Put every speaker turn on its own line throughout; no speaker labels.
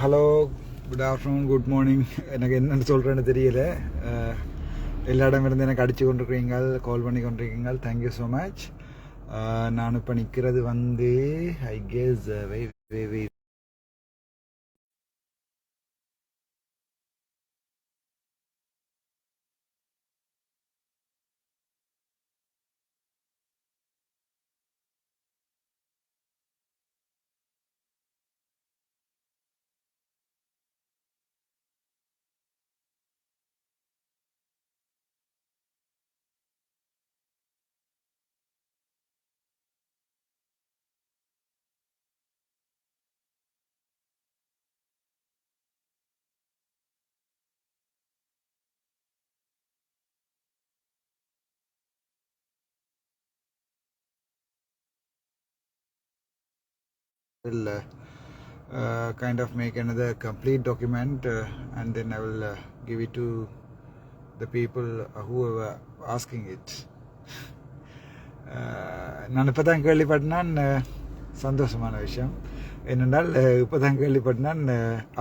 Hello good afternoon good morning எனக்கு என்னென்னு சொல்கிறேன்னு தெரியல எல்லா இடமிருந்து எனக்கு அடித்து கொண்டிருக்கிறீங்க கால் பண்ணி கொண்டிருக்கீங்க தேங்க்யூ ஸோ மச் நான் இப்போ நிற்கிறது வந்து I guess why why why will uh, uh, kind of make another complete document uh, and then I will uh, give it to the people uh, who are asking it. Uh, நான் இப்போ தான் கேள்விப்பட்டேன் uh, சந்தோஷமான விஷயம். என்னென்றால் இப்போ தான் கேள்விப்பட்டேன்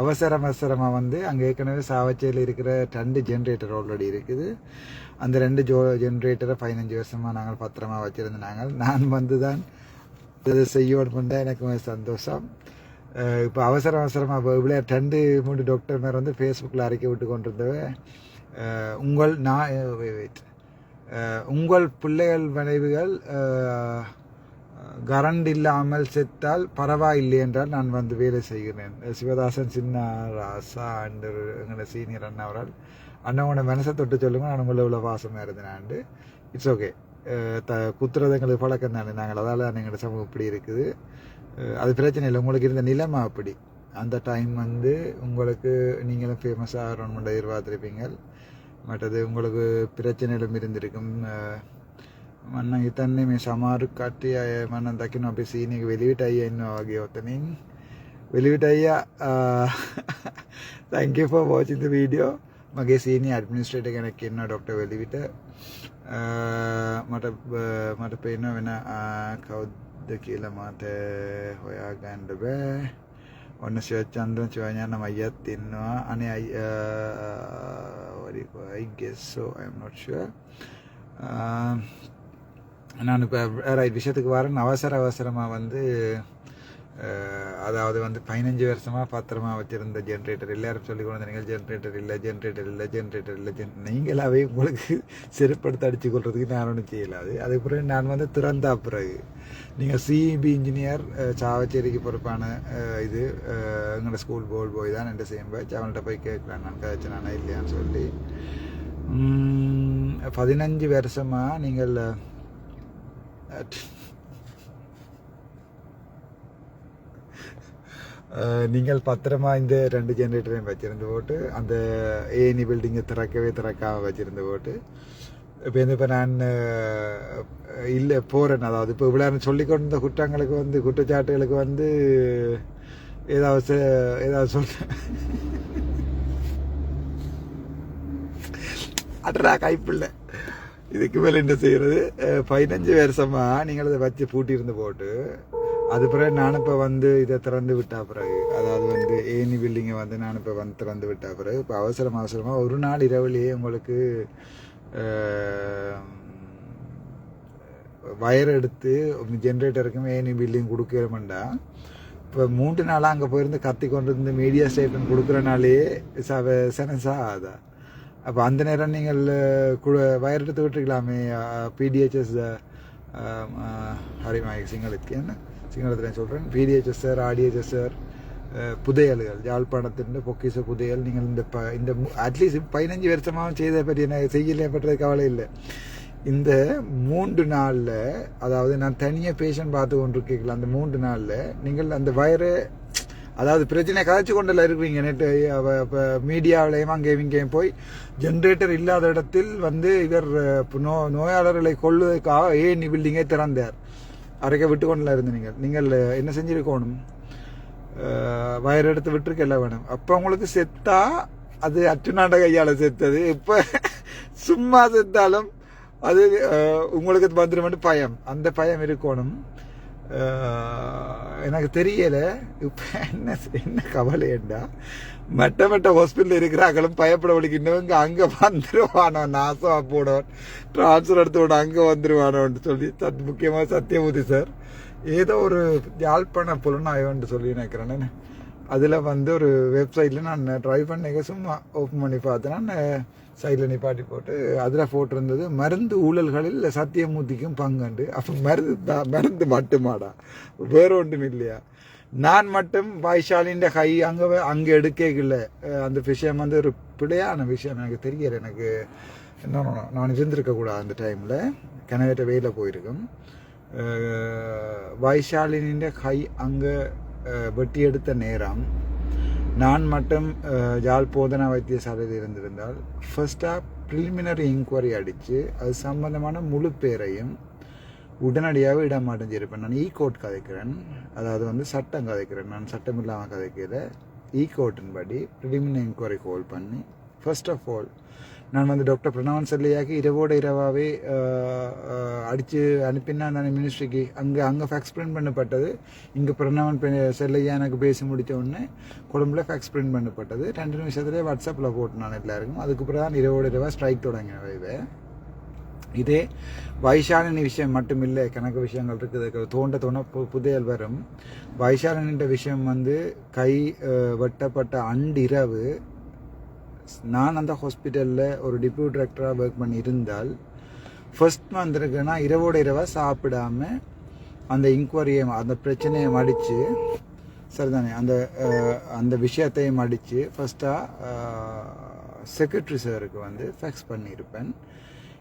அவசரம் அவசரமாக வந்து அங்கே ஏற்கனவே சாவச்சேரியில் இருக்கிற ரெண்டு ஜென்ரேட்டர் ஆல்ரெடி இருக்குது. அந்த ரெண்டு ஜோ ஜென்ரேட்டரை பதினஞ்சு வருஷமாக நாங்கள் பத்திரமா வச்சுருந்தாங்க நான் வந்து தான் இது செய்யணும் எனக்கு சந்தோஷம் இப்போ அவசர அவசரமாக இவ்வளோ ரெண்டு மூணு டாக்டர் மேலே வந்து ஃபேஸ்புக்கில் அறிக்கை விட்டு கொண்டிருந்தவ உங்கள் நான் வெயிட் உங்கள் பிள்ளைகள் மனைவிகள் கரண்ட் இல்லாமல் செத்தால் பரவாயில்லை என்றால் நான் வந்து வேலை செய்கிறேன். சிவதாசன் சின்ன ராசா அண்ட் எங்களோட சீனியர் அண்ணா அவரால் அண்ணாவோட மனசை தொட்டு சொல்லுங்கள் நான் உங்களை இவ்வளோ வாசமாக இருந்தேன் இட்ஸ் ஓகே த குத்துறது எங்களுக்கு பழக்கம் தானே நாங்கள் அதால் தான் எங்களோட சமூகம் இப்படி இருக்குது அது பிரச்சனை இல்லை உங்களுக்கு இருந்த நிலைமை அப்படி அந்த டைம் வந்து உங்களுக்கு நீங்களும் ஃபேமஸாக ஆகணும்னு எதிர்பார்த்துருப்பீங்க மற்றது உங்களுக்கு பிரச்சனைகளும் இருந்திருக்கும் மண்ண ಇತನ್ನೆ ಮೇ ಸಮಾರು ಕಟ್ಟಿ ಮಣ್ಣ ದಕ್ಕಿನ ಒಬ್ಬ ಸೀನಿಗೆ ವೆಲಿವಿಟಯ್ಯ ಎನ್ನುವ ಹಾಗೆ ಹೋಗ್ತಾನೆ ವೆಲಿವಿಟಯ್ಯ thank for for watching the video ಮಗೆ ಸೀನಿಯರ್ ಅಡ್ಮಿನಿಸ್ಟ್ರೇಟರ್ ಕನೆಕ್ಟ್ ಎನ್ನೋ ಡಾಕ್ಟರ್ ವೆಲಿವಿಟ මට බ- මට පේන වෙන ආ, කවුද්ද කියලා මට හොයා ගණ්ඩ බෑ ඔන්න ශවච්චන්දුව චවඥාන අයියත් ඉන්නවා අනේ අයි වරිගෙස්සෝ I'm not sure ஆஹ் நான் இப்போ ரைட் விஷயத்துக்கு வரேன் அவசர அவசரமாக வந்து அஹ், அதாவது வந்து பதினஞ்சு வருஷமாக பத்திரமா வச்சுருந்த ஜென்ரேட்டர் எல்லாரும் சொல்லி கொண்டு நீங்கள் ஜென்ரேட்டர் இல்லை ஜென்ரேட்டர் இல்லை ஜென்ரேட்டர் இல்லை ஜென் நீங்களாவே உங்களுக்கு செருப்படுத்த அடிச்சு கொள்றதுக்கு நான் ஒன்றும் செய்யலாது அதுக்கு பிறகு நான் வந்து திறந்தா பிறகு நீங்கள் சிஇபி இன்ஜினியர் சாவச்சேரிக்கு பொறுப்பான இது எங்களோட ஸ்கூல் போல் போய் தான். ரெண்டு சேம் பேட்ச் அவன்கிட்ட போய் கேட்கலாம். நான் கதைச்சனானா இல்லையான்னு சொல்லி. பதினஞ்சு வருஷமா நீங்கள் நீங்கள் பத்திரமாக இந்த ரெண்டு ஜென்ரேட்டரையும் வச்சிருந்து போட்டு அந்த ஏனி பில்டிங்கை திறக்கவே திறக்காமல் வச்சிருந்து போட்டு இப்போ வந்து இப்போ நான் இல்லை போகிறேன் அதாவது இப்போ இவ்வளோ சொல்லி கொண்ட குற்றங்களுக்கு வந்து குற்றச்சாட்டுகளுக்கு வந்து ஏதாவது ஏதாவது சொல்ல அட்ரா கைப்பில்லை இதுக்கு மேலே என்ன செய்கிறது பதினஞ்சு வருஷமாக நீங்கள் அதை வச்சு பூட்டியிருந்து போட்டு அது பிறகு நான் இப்போ வந்து இதை திறந்து விட்டா பிறகு அதாவது வந்து ஏனி பில்டிங்கை வந்து நான் இப்போ வந்து திறந்து விட்டா பிறகு இப்போ அவசரம் அவசரமாக ஒரு நாள் இரவுலேயே உங்களுக்கு வயர் எடுத்து ஜென்ரேட்டருக்கும் ஏனி பில்டிங் கொடுக்கணுமெண்டா இப்போ மூன்று நாளாக அங்கே போயிருந்து கத்தி கொண்டு இருந்து மீடியா ஸ்டேட்மெண்ட் கொடுக்குறனாலே சவ செனஸா அதா அப்போ அந்த நேரம் நீங்கள் குழு வயர் எடுத்து விட்டுருக்கலாமே பிடிஹெச்எஸ் ஹரிமாய் சிங்களுக்கு என்ன? சிங்களத்தில் சொல்கிறேன் பிடிஹெச்எஸ் சார் ஆடிஹெச்எஸ் சார் புதையல்கள் யாழ்ப்பாணத்தின் பொக்கிச புதையல் நீங்கள் இந்த ப இந்த அட்லீஸ்ட் பதினஞ்சு வருஷமாகவும் செய்த பற்றி என்ன செய்யலையே பற்றது கவலை இல்லை. இந்த மூன்று நாளில் அதாவது நான் தனியாக பேஷண்ட் பார்த்து கொண்டு கொண்டிருக்கீங்களா அந்த மூன்று நாளில் நீங்கள் அந்த வயரை அதாவது பிரச்சனை கதைச்சு கொண்டில் இருக்கிறீங்க. நெட்டு இப்போ மீடியாவிலையும் அங்கேயும் இங்கேயும் போய் ஜென்ரேட்டர் இல்லாத இடத்தில் வந்து இவர் நோ நோயாளர்களை கொள்வதற்காக ஏஎன்இ பில்டிங்கை திறந்தார். அரைக்க விட்டு கொண்டுல இருந்து நீங்கள் நீங்கள் என்ன செஞ்சிருக்கணும்? அஹ், வயர் எடுத்து விட்டுருக்கல வேணும். அப்போ உங்களுக்கு செத்தா அது அச்சுநாண்ட கையால் செத்தது. இப்போ சும்மா செத்தாலும் அது உங்களுக்கு வந்துடும் பயம். அந்த பயம் இருக்கணும். எனக்கு தெரியல. இப்போ என்ன என்ன கவலைண்டா மெட்ட மெட்ட ஹாஸ்பிட்டல் இருக்கிறாங்களும் பயப்பட வலிக்கின்றவங்க அங்கே வந்துருவானோ? நாசமா போடுவான் டிரான்ஸ்ஃபர் எடுத்து விட அங்கே வந்துருவானோன்னு சொல்லி சத் முக்கியமாக சத்தியமூர்த்தி சார் ஏதோ ஒரு யாழ்ப்பாண புலனாய்வுன்னு சொல்லி நினைக்கிறேன். அதில் வந்து ஒரு வெப்சைட்டில் நான் ட்ரை பண்ணிக்க சும்மா ஓப்பன் பண்ணி பார்த்தேன்னா சைடில் நிப்பாட்டி போட்டு அதில் போட்டிருந்தது மருந்து ஊழல்களில் சத்தியமூர்த்திக்கும் பங்குண்டு. அப்போ மருந்து தான் மருந்து மட்டுமாடா. வேற ஒன்றும் இல்லையா? நான் மட்டும் வைஷாலின் கை அங்கே அங்கே எடுக்கல அந்த விஷயம் வந்து ஒரு பிழையான விஷயம். எனக்கு தெரியல எனக்கு என்ன நான் இருந்திருக்க கூடாது அந்த டைமில் கிணவேட்ட வெயில போயிருக்கும். வைஷாலினின்ற கை அங்கே வெட்டி எடுத்த நேரம் நான் மட்டும் அஹ், யாழ் போதனா வைத்தியசாலையில் இருந்திருந்தால் ஃபர்ஸ்டாக ப்ரிலிமினரி இன்கொயரி அடித்து அது சம்பந்தமான முழு பேரையும் உடனடியாக இடம் நான் e ஈ கோட் கதைக்கிறேன். அதாவது வந்து சட்டம் கதைக்கிறேன். நான் சட்டம் இல்லாமல் கதைக்கிற ஈ e கோட்டின் படி ப்ரிலிமினரி என்கொயரி ஹோல் பண்ணி ஃபர்ஸ்ட் ஆஃப் ஆல் நான் வந்து டாக்டர் பிரணவன் செல்லையாக்கு இரவோட இரவாகவே அடித்து அனுப்பினா நான் மினிஸ்ட்ரிக்கு அங்கே அங்கே ஃபேக்ஸ் பிரிண்ட் பண்ணப்பட்டது. இங்கே பிரணவன் பெ- செல்லையா எனக்கு பேசி முடித்த உடனே கொழும்புல ஃபேக்ஸ் பிரிண்ட் பண்ணப்பட்டது. ரெண்டு நிமிஷத்துலேயே வாட்ஸ்அப்பில் போட்டு நான் எல்லாருக்கும். அதுக்கு பிறகு தான் இரவோட இரவா ஸ்ட்ரைக் தொடங்கினவை இவை. இதே வைஷாலினி விஷயம் மட்டும் இல்லை கணக்கு விஷயங்கள் இருக்குது தோண்ட தோண பு- புதையல் வரும். வைஷாலினின்ற விஷயம் வந்து கை வெட்டப்பட்ட அண்டிரவு நான் அந்த ஹாஸ்பிட்டலில் ஒரு டிப்யூட் டிரெக்டராக ஒர்க் பண்ணி இருந்தால் ஃபர்ஸ்ட் வந்திருக்குன்னா இரவோட இரவாக சாப்பிடாம அந்த இன்கொயரியை அந்த பிரச்சனையை மடித்து சரிதானே? அந்த அந்த விஷயத்தையும் மடித்து ஃபஸ்ட்டாக செக்ரட்டரி சாருக்கு வந்து ஃபேக்ஸ் பண்ணியிருப்பேன்.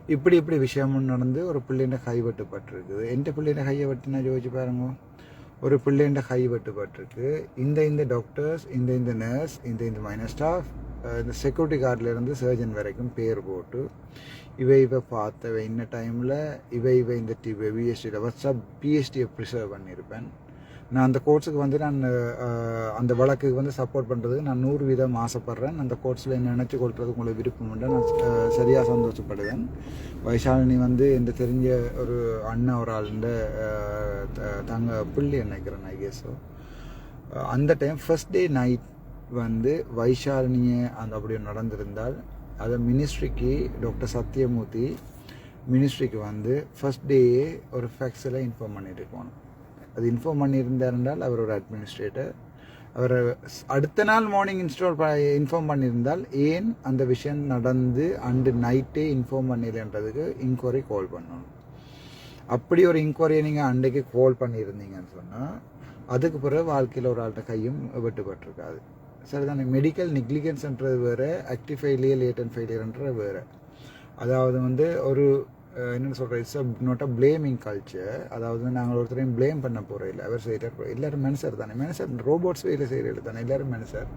இப்படி இப்படி விஷயமும் நடந்து ஒரு பிள்ளைண்ட கை வெட்டுப்பட்டிருக்குது எந்த பிள்ளைண்ட கையை வெட்டினா யோசிச்சு பாருங்க. ஒரு பிள்ளைண்ட கை வெட்டுப்பட்டிருக்கு இந்த இந்த டாக்டர்ஸ் இந்த இந்த நர்ஸ் இந்த இந்த மைனர் ஸ்டாஃப் இந்த செக்யூரிட்டி கார்டிலேருந்து சர்ஜன் வரைக்கும் பேர் போட்டு இவை இவை பார்த்தவை இன்ன டைமில் இவை இவை இந்த டி பிஎஸ்டியில் வாட்ஸ்அப் பிஎஸ்டியை ப்ரிசர்வ் பண்ணியிருப்பேன் நான் அந்த கோர்ஸுக்கு வந்து நான் அந்த வழக்குக்கு வந்து சப்போர்ட் பண்ணுறதுக்கு நான் நூறு வீதம் ஆசைப்பட்றேன். அந்த கோர்ஸில் என்ன நினச்சி கொடுக்குறது உங்களுக்கு விருப்பம் உண்டு. நான் சரியாக சந்தோஷப்படுவேன். வைஷாலினி வந்து இந்த தெரிஞ்ச ஒரு அண்ணன் ஒரு ஆளுண்ட த- தங்க பிள்ளை நினைக்கிறேன் ஐ கேஸோ அந்த டைம் ஃபர்ஸ்ட் டே நைட் வந்து வைஷாலினியை அந்த அப்படி நடந்திருந்தால் அதை மினிஸ்ட்ரிக்கு டாக்டர் சத்யமூர்த்தி மினிஸ்ட்ரிக்கு வந்து ஃபஸ்ட் டேயே ஒரு ஃபேக்ஸில் இன்ஃபார்ம் பண்ணியிருக்கணும் அது இன்ஃபார்ம் பண்ணியிருந்தார் என்றால் அவர் ஒரு அட்மினிஸ்ட்ரேட்டர் அவர் அடுத்த நாள் மார்னிங் இன்ஸ்டால் இன்ஃபார்ம் பண்ணியிருந்தால் ஏன் அந்த விஷயம் நடந்து அண்டு நைட்டே இன்ஃபார்ம் பண்ணிடலன்றதுக்கு இன்கொயரி கால் பண்ணணும். அப்படி ஒரு இன்கொயரியை நீங்கள் அன்றைக்கு கால் பண்ணியிருந்தீங்கன்னு சொன்னால் அதுக்கு பிறகு வாழ்க்கையில் ஒரு ஆள்கிட்ட கையும் வெட்டுப்பட்டிருக்காது. சரிதானே? மெடிக்கல் நெக்லிகன்ஸ்ன்றது வேறு ஆக்டிவ் ஃபெயிலியர் லேட்டன் ஃபெயிலியர்ன்றது வேறு. அதாவது வந்து ஒரு என்னென்னு சொல்கிற it's not a blaming culture அதாவது நாங்கள் ஒருத்தரையும் ப்ளேம் பண்ண போகிறோம் இல்லை. அவர் செய்கிறார் எல்லோரும் மனுஷர் தானே. மனுஷர் ரோபோட்ஸ் வேலை செய்கிறது தானே. எல்லோரும் மனுஷர்.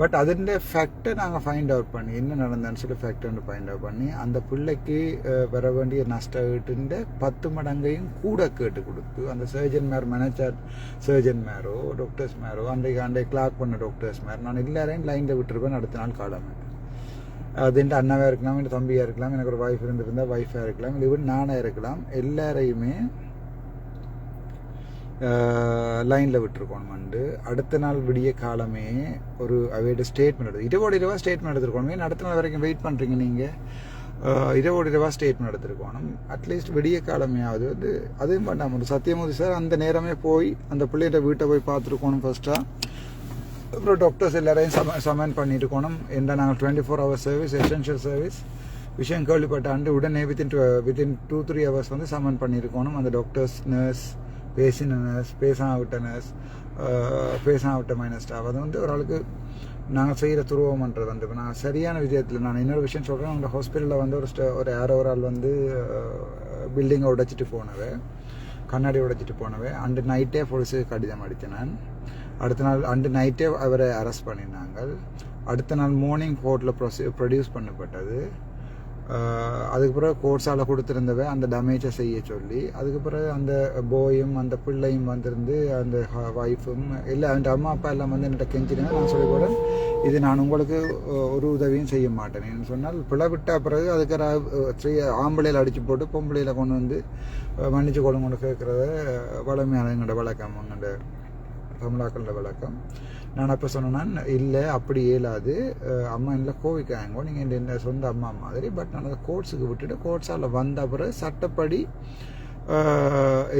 பட் அதிൻ്റെ ஃபேக்டை நாங்கள் ஃபைண்ட் அவுட் பண்ணி என்ன நடந்தான்னு சொல்லி ஃபேக்டர்னு ஃபைண்ட் அவுட் பண்ணி அந்த பிள்ளைக்கு வர வேண்டிய நஷ்டத்துன்ற பத்து மடங்கையும் கூட கேட்டு கொடுத்து அந்த சர்ஜன் மேர் மேனேஜர் சர்ஜன் மேரோ டாக்டர்ஸ் மேரோ அன்றைக்கு அன்றைக்கு கிளாக் பண்ண டாக்டர்ஸ் மேர் நான் எல்லாரையும் லைனில் விட்டுருப்பேன் அடுத்த நாள் காலாமல் அதுன்ட்டு அண்ணாவாக இருக்கலாம் இல்லை தம்பியாக இருக்கலாம் எனக்கு ஒரு ஒய்ஃப் இருந்திருந்தால் ஒய்ஃபாக இருக்கலாம் இல்லை ஈவன் நானாக இருக்கலாம் எல்லாரையுமே லைனில் விட்டுருக்கோம் வந்து அடுத்த நாள் விடிய காலமே ஒரு அவையோட ஸ்டேட்மெண்ட் எடுத்து இரவோட இரவா ஸ்டேட்மெண்ட் எடுத்துருக்கணும் ஏன் அடுத்த நாள் வரைக்கும் வெயிட் பண்ணுறீங்க நீங்கள் இரவோட இரவா ஸ்டேட்மெண்ட் எடுத்துருக்கணும் அட்லீஸ்ட் விடிய காலமையாவது வந்து அதுவும் பண்ணாமல் ஒரு சத்தியமூர்த்தி சார் அந்த நேரமே போய் அந்த பிள்ளைகிட்ட வீட்டை போய் பார்த்துருக்கோணும் ஃபர்ஸ்ட்டாக அப்புறம் டாக்டர்ஸ் எல்லாரையும் சம சமன் பண்ணியிருக்கணும் எந்த நாங்கள் twenty four hours service essential service விஷயம் கேள்விப்பட்டாண்டு உடனே within within two three hours வந்து சமன் பண்ணியிருக்கணும் அந்த டாக்டர்ஸ் நர்ஸ் பேசின நர்ஸ் பேசாவிட்ட நர்ஸ் பேசாவிட்ட மைனஸ் ஸ்டாஃப் அது வந்து ஓரளவுக்கு நாங்கள் செய்கிற துருவம்ன்றது வந்து இப்போ நான் சரியான விஷயத்தில் நான் இன்னொரு விஷயம் சொல்கிறேன் உங்கள் ஹாஸ்பிட்டலில் வந்து ஒரு ஸ்ட ஒரு யாரோ ஒரு ஆள் வந்து பில்டிங்கை உடைச்சிட்டு போனவே கண்ணாடி உடைச்சிட்டு போனவே அண்டு நைட்டே போலீஸுக்கு கடிதம் அடித்தேன் நான் அடுத்த நாள் அண்டு நைட்டே அவரை அரெஸ்ட் பண்ணினாங்க அடுத்த நாள் மார்னிங் கோர்ட்டில் ப்ரொசி ப்ரொடியூஸ் பண்ணப்பட்டது. அதுக்கு பிறகு கோர்ஸால் கொடுத்துருந்தவ அந்த டேமேஜை செய்ய சொல்லி அதுக்கு பிறகு அந்த போயும் அந்த பிள்ளையும் வந்திருந்து அந்த ஒய்ஃபும் இல்லை அந்த அம்மா அப்பா எல்லாம் வந்து என்கிட்ட கெஞ்சினா நான் சொல்லி கூட இது நான் உங்களுக்கு ஒரு உதவியும் செய்ய மாட்டேன் என்று சொன்னால் பிழை விட்ட பிறகு அதுக்கு ஸ்ரீ ஆம்பளையில் அடித்து போட்டு பொம்பளையில் கொண்டு வந்து அஹ், மன்னிச்சு கொடுங்கன்னு கேட்குறத வளமையான எங்களோட வழக்கம் எங்கள்கிட்ட தமிழாக்களோட விளக்கம் நான் அப்போ சொன்னேன் இல்லை அப்படி இயலாது. அம்மா இல்லை கோவிக்காங்க நீங்கள் இந்த என்ன சொந்த அம்மா மாதிரி. பட் நான் அதை கோர்ட்ஸுக்கு விட்டுட்டு கோர்ட்ஸால் வந்த பிறகு சட்டப்படி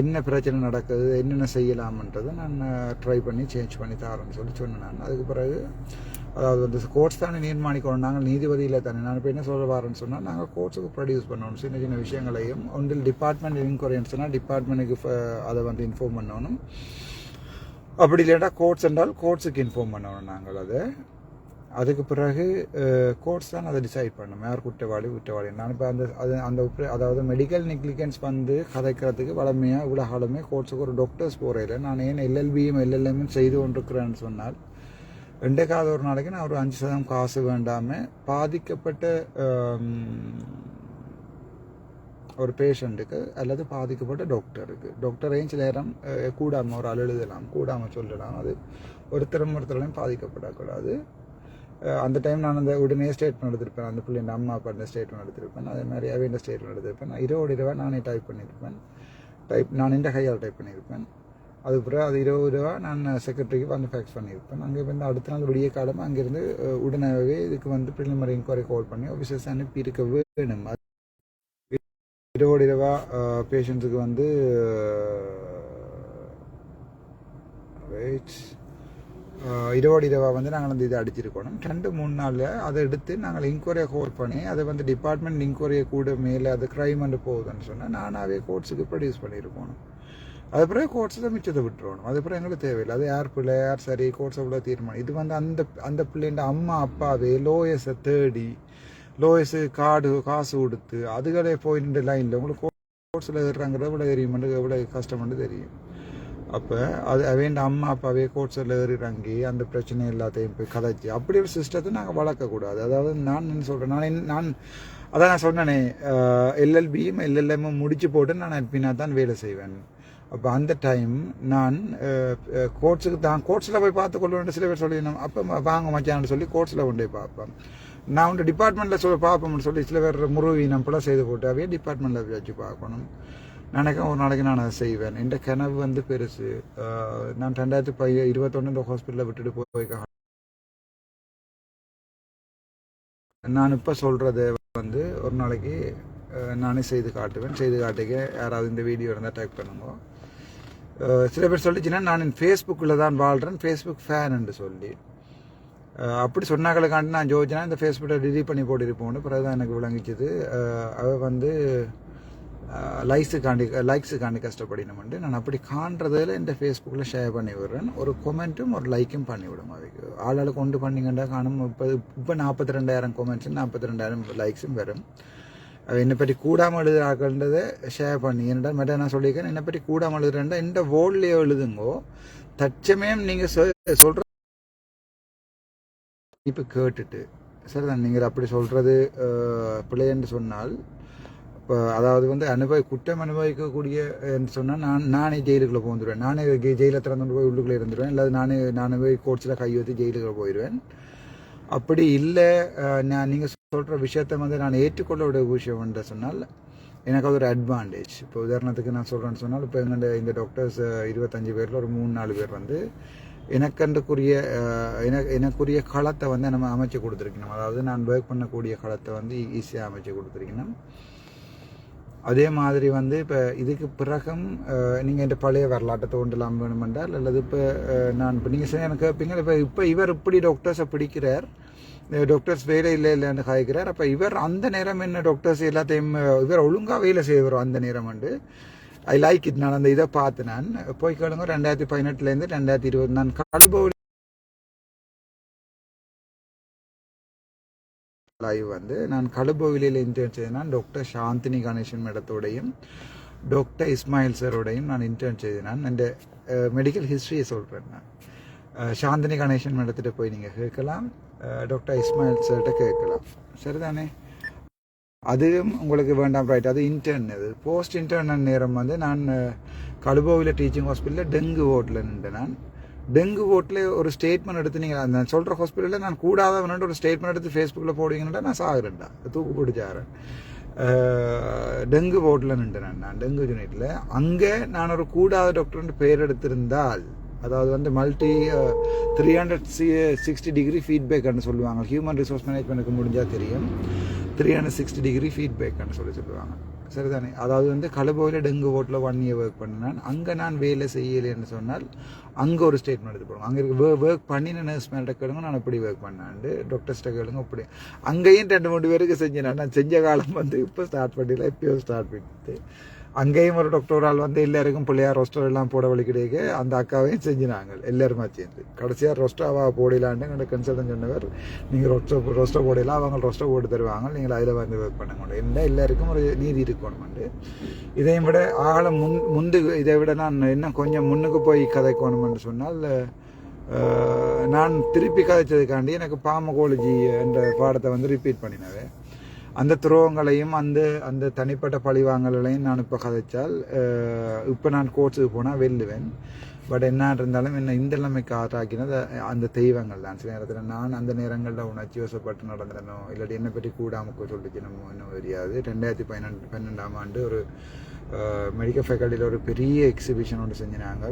என்ன பிரச்சனை நடக்குது என்னென்ன செய்யலாம்ன்றதை நான் ட்ரை பண்ணி சேஞ்ச் பண்ணி தரேன்னு சொல்லி சொன்னேன் நான். அதுக்கு பிறகு அதாவது வந்து கோர்ட்ஸ் தானே நிர்மாணிக்கணும் நாங்கள் நீதிபதியில் தானே. நான் இப்போ என்ன சொல்ல வரேன்னு சொன்னால் நாங்கள் கோர்ட்ஸுக்கு ப்ரொடியூஸ் பண்ணணும். சின்ன சின்ன விஷயங்களையும் ஒன்றில் டிபார்ட்மெண்ட் இன்கொயரின்னு சொன்னால் டிபார்ட்மெண்ட்டுக்கு அதை வந்து இன்ஃபார்ம் பண்ணணும். அப்படி இல்லைட்டா கோட்ஸ் என்றால் கோட்ஸுக்கு இன்ஃபார்ம் பண்ணணும் நாங்கள் அதை. அதுக்கு பிறகு கோர்ட்ஸ் தான் அதை டிசைட் பண்ணணும். யார் குற்றவாளி குற்றவாளி. நான் இப்போ அந்த அது அந்த அதாவது மெடிக்கல் நெக்லிகன்ஸ் வந்து கதைக்கிறதுக்கு வளமையாக இவ்வளோ காலமே கோர்ட்ஸுக்கு ஒரு டாக்டர்ஸ் போகிறேன் நான் ஏன் எல்எல்பியும் எல்எல்எம்யும் செய்து கொண்டிருக்கிறேன்னு சொன்னால் ரெண்டேக்காவது ஒரு நாளைக்கு நான் ஒரு அஞ்சு சதம் காசு வேண்டாமல் பாதிக்கப்பட்ட ஒரு பேஷண்ட்டுக்கு அல்லது பாதிக்கப்பட்ட டாக்டருக்கு டாக்டரையும் சில நேரம் கூடாமல் ஒரு ஆள் எழுதலாம் கூடாமல் சொல்லலாம். அது ஒருத்தரும் ஒருத்தரையும் பாதிக்கப்படக்கூடாது. அந்த டைம் நான் அந்த உடனே ஸ்டேட்மெண்ட் எடுத்திருப்பேன். அந்த பிள்ளைங்க அம்மா அப்பா ஸ்டேட்மெண்ட் எடுத்திருப்பேன். அதே மாதிரி இந்த ஸ்டேட்மெண்ட் எடுத்திருப்பேன். நான் இருபது ரூபா நானே டைப் பண்ணியிருப்பேன். டைப் நான் இந்த கையால் டைப் பண்ணியிருப்பேன். அதுக்கப்புறம் அது இருபது ரூபா நான் செக்ரட்டரிக்கு வந்து ஃபேக்ஸ் பண்ணியிருப்பேன். அங்கே வந்து அடுத்த நாள் விடிய காலமாக அங்கேருந்து உடனேவே இதுக்கு வந்து ப்ரிலிமரி இன்கொயரி கால் பண்ணி ஆஃபீஸர்ஸ் அனுப்பி இருக்க வேணும். இருபது ரூபா பேஷண்ட்ஸுக்கு வந்து வெயிட் இருபது வந்து நாங்கள் வந்து இதை அடிச்சிருக்கணும். ரெண்டு மூணு நாளில் அதை எடுத்து நாங்கள் இன்கொயரியை கோல் பண்ணி அதை வந்து டிபார்ட்மெண்ட் இன்கொயரியை கூட மேலே அது க்ரைம் வந்து போகுதுன்னு சொன்னால் நானாகவே கோர்ட்ஸுக்கு ப்ரொடியூஸ் பண்ணியிருக்கணும். அது பிறகு தான் மிச்சத்தை விட்டுருவணும் அது பிறகு எங்களுக்கு தேவையில்லை. அது யார் பிள்ளை யார் சரி கோர்ட்ஸ் உள்ள தீர்மானம். இது வந்து அந்த அந்த பிள்ளைண்ட அம்மா அப்பாவே லோயஸை தேடி லோயஸு காடு காசு கொடுத்து அதுகளே போய் லைனில் உங்களுக்கு கோர்ட்ஸில் ஏறுறாங்கிறது எவ்வளோ தெரியுமெண்டு எவ்வளோ கஷ்டம்னு தெரியும். அப்போ அது வேண்ட அம்மா அப்பாவே கோர்ட்ஸில் ஏறி அந்த பிரச்சனை எல்லாத்தையும் போய் கதைச்சி அப்படி ஒரு சிஸ்டத்தை நாங்கள் வளர்க்கக்கூடாது. அதாவது நான் என்ன சொல்கிறேன் நான் நான் அதான் நான் சொன்னேனே எல்எல்பியும் எல்எல்எம்மும் முடிச்சு போட்டு நான் அட்மினா தான் வேலை செய்வேன். அப்போ அந்த டைம் நான் கோர்ட்ஸுக்கு தான் கோர்ட்ஸில் போய் பார்த்து கொள்ள சில பேர் சொல்லிடணும் அப்போ வாங்க மச்சான்னு சொல்லி கோர்ட்ஸில் கொண்டு போய் பார்ப்பேன். நான் உண்டு டிபார்ட்மெண்ட்டில் சொல்ல பார்ப்போம்னு சொல்லி சில பேர் முருவீனம் போல செய்து போட்டு அவையே டிபார்ட்மெண்ட்டில் வச்சு பார்க்கணும். நினைக்க ஒரு நாளைக்கு நான் அதை செய்வேன். என் கனவு வந்து பெருசு. நான் ரெண்டாயிரத்தி பை இருபத்தொன்று இந்த ஹாஸ்பிட்டலில் விட்டுட்டு போய் நான் இப்போ சொல்கிறத வந்து ஒரு நாளைக்கு நானே செய்து காட்டுவேன். செய்து காட்டிக்க யாராவது இந்த வீடியோ இருந்தால் டைப் பண்ணுங்க. சில பேர் சொல்லிச்சுன்னா நான் என் ஃபேஸ்புக்கில் தான் வாழ்கிறேன் ஃபேஸ்புக் ஃபேன் என்று சொல்லி. அப்படி சொன்னாங்களுக்காண்டி நான் ஜோதினா இந்த ஃபேஸ்புக்கை டிலீட் பண்ணி போட்டிருப்போம்னு பிறகு தான் எனக்கு விளங்கிச்சது. அவ வந்து லைக்ஸுக்காண்டி லைக்ஸுக்காண்டி கஷ்டப்படினோம்ட்டு நான் அப்படி காண்றதில் இந்த ஃபேஸ்புக்கில் ஷேர் பண்ணி விடுறேன். ஒரு கொமெண்ட்டும் ஒரு லைக்கும் பண்ணிவிடும் அவைக்கு அதுக்கு கொண்டு பண்ணிங்கண்டா காணும் இப்போ இப்போ நாற்பத்தி ரெண்டாயிரம் கொமெண்ட்ஸும் நாற்பத்தி ரெண்டாயிரம் லைக்ஸும் வரும். என்னை பற்றி கூடாமல் எழுதுறாக்கன்றதை ஷேர் பண்ணி என்னடா மேடம் நான் சொல்லியிருக்கேன் என்னை பற்றி கூடாமல் எழுதுறேன்டா இந்த வேர்ல்ட்லேயே எழுதுங்கோ. தற்சமயம் நீங்கள் சொல்கிற இப்போ கேட்டுட்டு. சரிதான்? நீங்கள் அப்படி சொல்கிறது பிள்ளைன்னு சொன்னால் இப்போ அதாவது வந்து அனுபவி குற்றம் அனுபவிக்கக்கூடிய என்று சொன்னால் நான் நானே ஜெயிலுக்குள்ளே போந்துடுவேன் நானே ஜெயிலில் திறந்து போய் உள்ளுக்குள்ளே இருந்துருவேன். இல்லை நானே நானே போய் கோர்ட்ஸில் கை வைத்து ஜெயிலுக்குள்ளே போயிடுவேன் அப்படி இல்லை நான் நீங்கள் சொல்கிற விஷயத்த வந்து நான் ஏற்றுக்கொள்ள விட விஷயம் என்று சொன்னால் எனக்கு அது ஒரு அட்வான்டேஜ் இப்போ உதாரணத்துக்கு நான் சொல்கிறேன்னு சொன்னால் இப்போ எங்கள்ட இந்த டாக்டர்ஸ் இருபத்தஞ்சு பேரில் ஒரு மூணு நாலு பேர் வந்து எனக்கண்டுக்குரிய எனக்கு எனக்குரிய களத்தை வந்து நம்ம அமைச்சு கொடுத்துருக்கணும். அதாவது நான் ஒர்க் பண்ணக்கூடிய களத்தை வந்து ஈஸியாக அமைச்சு கொடுத்துருக்கணும். அதே மாதிரி வந்து இப்போ இதுக்கு பிறகும் நீங்கள் இந்த பழைய வரலாற்றை தோண்டலாம் வேணுமென்றால் அல்லது இப்போ நான் இப்போ நீங்கள் எனக்கு கேட்பீங்க இப்போ இப்போ இவர் இப்படி டாக்டர்ஸை பிடிக்கிறார் டாக்டர்ஸ் வேலை இல்லை இல்லைன்னு காய்க்கிறார் அப்போ இவர் அந்த நேரம் என்ன டாக்டர்ஸ் எல்லாத்தையும் இவர் ஒழுங்காக வேலை செய்வார் அந்த நேரம் வந்து ஐ லைக் இட் நான் அந்த இதை பார்த்து நான் போய் கேளுங்க ரெண்டாயிரத்தி பதினெட்டுலேருந்து ரெண்டாயிரத்தி இருபது. நான் கடுபவுலி லைவ் வந்து நான் கடுபவிலியில் இன்டர்ன் செய்தேன் டாக்டர் சாந்தினி கணேசன் மேடத்தோடையும் டாக்டர் இஸ்மாயில் சரோடையும் நான் இன்டர்ன் செய்தேன் இந்த மெடிக்கல் ஹிஸ்ட்ரியை சொல்கிறேன் நான். சாந்தினி கணேசன் மேடத்திட்ட போய் நீங்கள் கேட்கலாம். டாக்டர் இஸ்மாயில் சார்கிட்ட கேட்கலாம். சரிதானே? அதுவும் உங்களுக்கு வேண்டாம் ரைட் அது இன்டர்ன் அது போஸ்ட் இன்டர்ன் நேரம் வந்து நான் கடுபோவில் டீச்சிங் ஹாஸ்பிட்டலில் டெங்கு ஓட்டில் நின்று நான். டெங்கு ஓட்டில் ஒரு ஸ்டேட்மெண்ட் எடுத்து நீங்கள் நான் சொல்கிற ஹாஸ்பிட்டலில் நான் கூடாதவனு ஒரு ஸ்டேட்மெண்ட் எடுத்து ஃபேஸ்புக்கில் போடுவீங்கன்னா நான் சாகுறேன்டா. தூக்கு பிடிச்சாரன் டெங்கு போர்ட்டில் நின்றுனேன் நான் டெங்கு யூனிட்டில் அங்கே நான் ஒரு கூடாத டாக்டர்னு பேர் எடுத்திருந்தால் அதாவது வந்து multi three hundred C sixty degree ஃபீட்பேக்னு சொல்லுவாங்க. ஹியூமன் ரிசோர்ஸ் மேனேஜ்மெண்ட்டுக்கு முடிஞ்சால் தெரியும். த்ரீ ஹண்ட்ரட் சிக்ஸ்டி டிகிரி ஃபீட்பேக்னு சொல்லி சொல்லுவாங்க. சரிதானே? அதாவது வந்து கலபோயில் டெங்கு ஓட்டில் ஒன் இயர் ஒர்க் பண்ணினேன் அங்கே நான் வேலை செய்யலைன்னு சொன்னால் அங்கே ஒரு ஸ்டேட்மெண்ட் எடுத்து போடுவோம் அங்கே இருக்க ஒர்க் பண்ணின நர்ஸ் மேலே கேளுங்க நான் இப்படி ஒர்க் பண்ணாண்டு டாக்டர்ஸ்ட்ட கேளுங்க அப்படி அங்கேயும் ரெண்டு மூணு பேருக்கு செஞ்சேன் நான் செஞ்ச காலம் வந்து இப்போ ஸ்டார்ட் பண்ணல எப்பயோ ஸ்டார்ட் பண்ணிட்டு அங்கேயும் ஒரு டாக்டர் ஆள் வந்து எல்லாருக்கும் பிள்ளையார் ரொஸ்டர் எல்லாம் போட வலிக்கிட்டே அந்த அக்காவையும் செஞ்சினாங்க. எல்லாருமா சேர்ந்து. கடைசியாக ரொஸ்டாவா போடலான்னு எங்கள் கன்சல்டன் சொன்னவர் நீங்கள் ரொஸ்டோ ரொஸ்டோ போடலாம் அவங்க ரொஸ்டோ போட்டு தருவாங்க நீங்கள் அதில் வந்து ஒர்க் பண்ணுங்க என்ன எல்லாருக்கும் ஒரு நீதி இருக்கணும்ண்டு இதையும் விட ஆழம் முன் முந்து இதை விட நான் இன்னும் கொஞ்சம் முன்னுக்கு போய் கதைக்கணும்னு சொன்னால் நான் திருப்பி கதைச்சதுக்காண்டி எனக்கு பாமகோலஜி என்ற பாடத்தை வந்து ரிப்பீட் பண்ணினேன் அந்த துரோகங்களையும் அந்த அந்த தனிப்பட்ட பழிவாங்கலையும் நான் இப்போ கதைச்சால் இப்போ நான் கோர்ட்ஸுக்கு போனால் வெல்லுவேன். பட் என்ன இருந்தாலும் என்ன இந்த நிலைமைக்கு ஆட்டாக்கினது அந்த தெய்வங்கள் தான். சில நேரத்தில் நான் அந்த நேரங்களில் உணர்ச்சி வசப்பட்டு நடந்தனோ இல்லாட்டி என்னை பற்றி கூடாமக்கோ சொல்லிச்சு நம்ம இன்னும் தெரியாது. ரெண்டாயிரத்தி பதினெண்டு பன்னெண்டாம் ஆண்டு ஒரு மெடிக்கல் ஃபேக்கல்ட்டியில் ஒரு பெரிய எக்ஸிபிஷன் ஒன்று செஞ்சினாங்க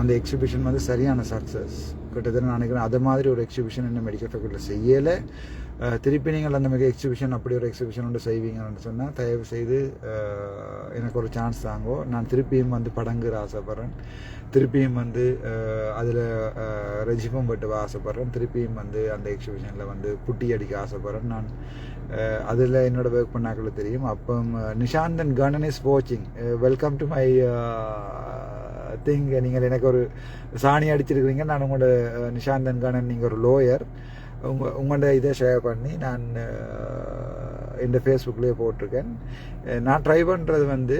அந்த எக்ஸிபிஷன் வந்து சரியான சக்ஸஸ் கிட்டத்தட்ட நான் நினைக்கிறேன் அது மாதிரி ஒரு எக்ஸிபிஷன் என்ன மெடிக்கல் ஃபேக்கல்ட்டியில் செய்யலை. திருப்பி நீங்கள் அந்த மிக எக்ஸிபிஷன் அப்படி ஒரு எக்ஸிபிஷன் ஒன்று செய்வீங்கன்னு சொன்னால் தயவு செய்து எனக்கு ஒரு சான்ஸ் தாங்கோ. நான் திருப்பியும் வந்து படங்குற ஆசைப்பட்றேன். திருப்பியும் வந்து அதில் ரெஜிபம் பட்டு ஆசைப்பட்றேன். திருப்பியும் வந்து அந்த எக்ஸிபிஷனில் வந்து புட்டி அடிக்க ஆசைப்பட்றேன். நான் அதில் என்னோட ஒர்க் பண்ணாக்கள தெரியும். அப்போ நிஷாந்தன் கணன் இஸ் வாட்சிங் வெல்கம் டு மை திங் நீங்கள் எனக்கு ஒரு சாணி அடிச்சிருக்கிறீங்க. நான் உங்களோட நிஷாந்தன் கணன் நீங்கள் ஒரு லோயர் உங்கள் உங்கள்கிட்ட இதை ஷேர் பண்ணி நான் இந்த ஃபேஸ்புக்லேயே போட்டிருக்கேன். நான் ட்ரை பண்ணுறது வந்து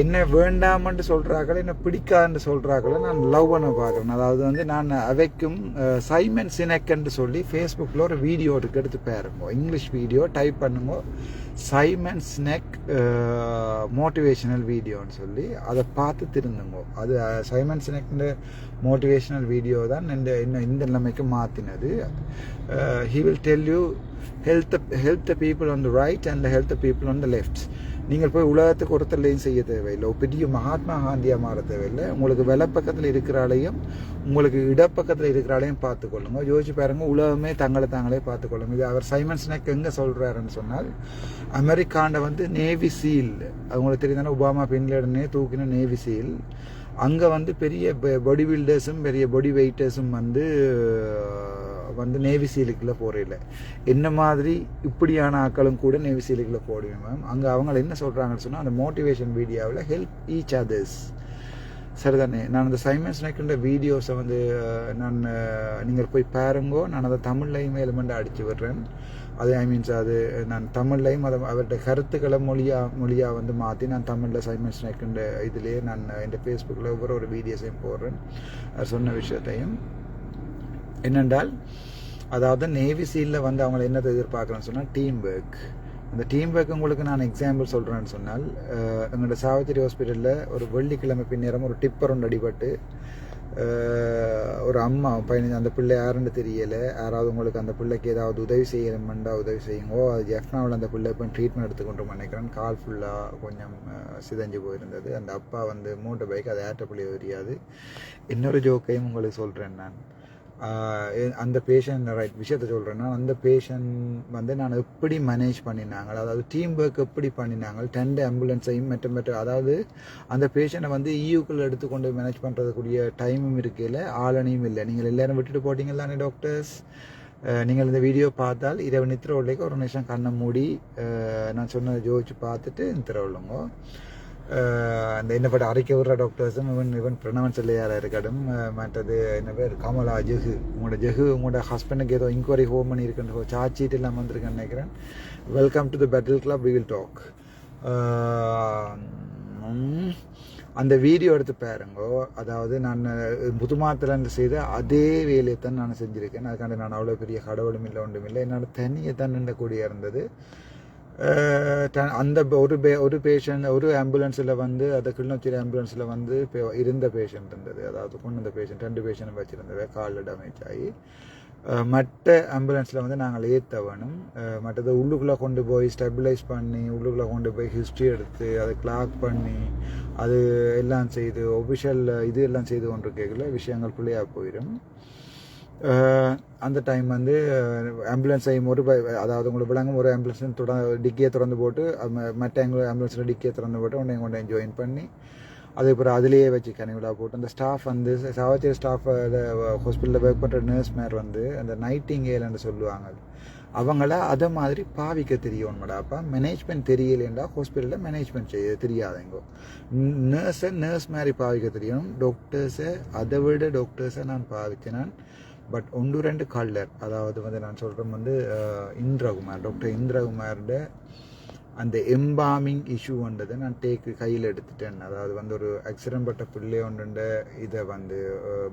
என்ன வேண்டாமன்னு சொல்கிறாக்கள் என்ன பிடிக்காதுன்னு சொல்கிறாக்களை நான் லவ் பண்ண பார்க்குறேன். அதாவது வந்து நான் அவைக்கும் சைமன் சினக்கன்னு சொல்லி ஃபேஸ்புக்கில் ஒரு வீடியோ இருக்கு எடுத்து பாருங்க. இங்கிலீஷ் வீடியோ டைப் பண்ணுங்க. சைமன் ஸ்னெக் மோட்டிவேஷனல் வீடியோன்னு சொல்லி அதை பார்த்து திருந்துங்க. அது சைமன் ஸ்னெக்னு மோட்டிவேஷனல் வீடியோ தான் இந்த இன்னும் இந்த நிலைமைக்கு மாற்றினது he will tell you health health the people on the right and health the people on the left நீங்கள் போய் உலகத்துக்கு ஒருத்தர்லையும் செய்ய தேவையில்லை. பெரிய மகாத்மா காந்தியாக மாற தேவையில்லை. உங்களுக்கு வெலப்பக்கத்தில் இருக்கிறாலையும் உங்களுக்கு இடப்பக்கத்தில் இருக்கிறாலையும் பார்த்துக்கொள்ளுங்க. யோசிச்சு பாருங்க உலகமே தங்களை தாங்களே பார்த்துக்கொள்ளுங்க இது அவர் சைமன் எங்கே சொல்கிறாருன்னு சொன்னால் அமெரிக்காண்ட வந்து நேவி சீல். அவங்களுக்கு தெரியுதுன்னா ஒபாமா பின்லேடனே தூக்கின நேவி சீல். அங்கே வந்து பெரிய பாடி பில்டர்ஸும் பெரிய பாடி வெயிட்டர்ஸும் வந்து வந்து நேவி சீலுக்குள்ளே போகிறதில்ல என்ன மாதிரி இப்படியான ஆக்களும் கூட நேவி சீலுக்குள்ளே போடுவேன் மேம் அங்கே அவங்க என்ன சொல்கிறாங்கன்னு சொன்னால் அந்த மோட்டிவேஷன் வீடியோவில் ஹெல்ப் ஈச் அதர்ஸ் சரிதானே? நான் அந்த சைமன்ஸ் நெக்கின்ற வீடியோஸை வந்து நான் நீங்கள் போய் பாருங்கோ. நான் அதை தமிழ்லையும் எலிமெண்ட்டாக அடித்து விடுறேன். அது ஐ மீன்ஸ் அது நான் தமிழ்லையும் அதை அவருடைய கருத்துக்களை மொழியாக மொழியாக வந்து மாற்றி நான் தமிழில் சைமன் நெக்கின்ற இதுலேயே நான் இந்த ஃபேஸ்புக்கில் ஒவ்வொரு ஒரு வீடியோஸையும் போடுறேன். அது சொன்ன விஷயத்தையும். என்னென்றால் அதாவது நேவி சீலில் வந்து அவங்களை என்னத்தை எதிர்பார்க்குறேன்னு சொன்னால் டீம் ஒர்க் அந்த டீம் ஒர்க் உங்களுக்கு நான் எக்ஸாம்பிள் சொல்கிறேன்னு சொன்னால் எங்களோட சாவித்திரி ஹாஸ்பிட்டலில் ஒரு வெள்ளிக்கிழமை பின்னேரம் ஒரு டிப்பர் ஒன்று அடிபட்டு ஒரு அம்மா பதினஞ்சு அந்த பிள்ளை யாருன்னு தெரியலை. யாராவது உங்களுக்கு அந்த பிள்ளைக்கு ஏதாவது உதவி செய்யணுமெண்டா உதவி செய்யுங்கோ அது ஜெஃப்னாவில் அந்த பிள்ளை இப்போ ட்ரீட்மெண்ட் எடுத்துக்கொண்டு நினைக்கிறேன். கால் ஃபுல்லாக கொஞ்சம் சிதைஞ்சு போயிருந்தது. அந்த அப்பா வந்து மூட்டை பைக் அதை ஏற்ற பிள்ளை தெரியாது இன்னொரு ஜோக்கையும் உங்களுக்கு சொல்கிறேன் நான். அந்த பேஷண்ட் ரைட் விஷயத்த சொல்கிறேன்னா அந்த பேஷண்ட் வந்து நான் எப்படி மேனேஜ் பண்ணினாங்க? அதாவது டீம் ஒர்க் எப்படி பண்ணினாங்க? டென்ட் ஆம்புலன்ஸையும் மெட்ட மெட்ட அதாவது அந்த பேஷண்ட்டை வந்து இயூக்குள்ள எடுத்துக்கொண்டு மேனேஜ் பண்ணுறதுக்குரிய டைமும் இருக்கையில் ஆளனையும் இல்லை? நீங்கள் எல்லாரும் விட்டுட்டு போட்டிங்களானே டாக்டர்ஸ் நீங்கள் இந்த வீடியோ பார்த்தால் இரவு நித்திர உள்ளேக்கு ஒரு நிமிஷம் கண்ணை மூடி நான் சொன்னதை ஜோதிச்சு பார்த்துட்டு நித்திர உள்ளவங்க அந்த என்னப்பட்ட அரைக்க விடுற டாக்டர்ஸும் இவன் இவன் பிரணவன் செல்லையார் இருக்கட்டும் மற்றது என்ன பேர் கமலா ஜெகு உங்களோட ஜெகு உங்களோட ஹஸ்பண்டுக்கு ஏதோ இன்கொயரி ஹோம் பண்ணி இருக்குன்னு சார்ஜ் எல்லாம் வந்திருக்கேன்னு நினைக்கிறேன். வெல்கம் டு த பெட்டில் கிளப் வி வில் டாக் அந்த வீடியோ எடுத்து பாருங்கோ. அதாவது நான் புதுமாத்திரன்னு செய்த அதே வேலையை தான் நான் செஞ்சுருக்கேன். அதுக்காண்டி நான் அவ்வளோ பெரிய கடவுளும் இல்லை ஒன்றும் இல்லை. என்னோட தனியை தான் நின்றக்கூடிய இருந்தது. அந்த ஒரு பே ஒரு பேஷண்ட் ஒரு ஆம்புலன்ஸில் வந்து அந்த கிளிநொச்சி ஆம்புலன்ஸில் வந்து இருந்த பேஷண்ட் இருந்தது. அதாவது கொண்டு வந்த பேஷண்ட் ரெண்டு பேஷண்ட் வச்சுருந்தது. காலில் டேமேஜ் ஆகி. மற்ற ஆம்புலன்ஸில் வந்து நாங்கள் ஏற்ற வேணும் மற்றதை உள்ளுக்குள்ளே கொண்டு போய் ஸ்டெபிலைஸ் பண்ணி உள்ளுக்குள்ளே கொண்டு போய் ஹிஸ்ட்ரி எடுத்து அதை கிளாக் பண்ணி அது எல்லாம் செய்து ஒஃபிஷியல் இது எல்லாம் செய்து கொண்டு கேட்கல விஷயங்கள் பிள்ளையாக போயிடும் அந்த டைம் வந்து ஆம்புலன்ஸை ஒரு ப- அதாவது உங்களுக்கு விளங்கும் ஒரு ஆம்புலன்ஸ் தொட டிக்கியை திறந்து போட்டு மற்ற ம- மற்ற ஆம்புலன்ஸில் டிக்கியை திறந்து போட்டு உடனே கொண்டு ஜாயின் பண்ணி அதுக்கப்புறம் அதுலேயே வச்சு கனிவிழா போட்டு அந்த ஸ்டாஃப் வந்து சாவச்சேரி ஸ்டாஃப் ஹாஸ்பிட்டலில் ஒர்க் பண்ணுற நர்ஸ் மேர் வந்து அந்த நைட்டிங்கேல்னு சொல்லுவாங்க. அவங்கள அதை மாதிரி பாவிக்க தெரியணும்டாப்பா மேனேஜ்மெண்ட் தெரியலேண்டா ஹாஸ்பிட்டலில் மேனேஜ்மெண்ட் செய்ய தெரியாதுங்கோ. நர்ஸை நர்ஸ் மாதிரி பாவிக்க தெரியணும் டாக்டர்ஸை அதை விட டாக்டர்ஸை நான் பாவிச்சேன். நான் பட் ஒன்று ரெண்டு கல்லர் அதாவது வந்து நான் சொல்கிறேன் வந்து இந்திரகுமார் டாக்டர் இந்திரகுமாரோட அந்த எம்பாமிங் இஷ்யூன்றதை நான் டேக்கு கையில் எடுத்துட்டேன். அதாவது வந்து ஒரு ஆக்சிடென்ட் பட்ட பிள்ளை ஒன்றுண்ட இதை வந்து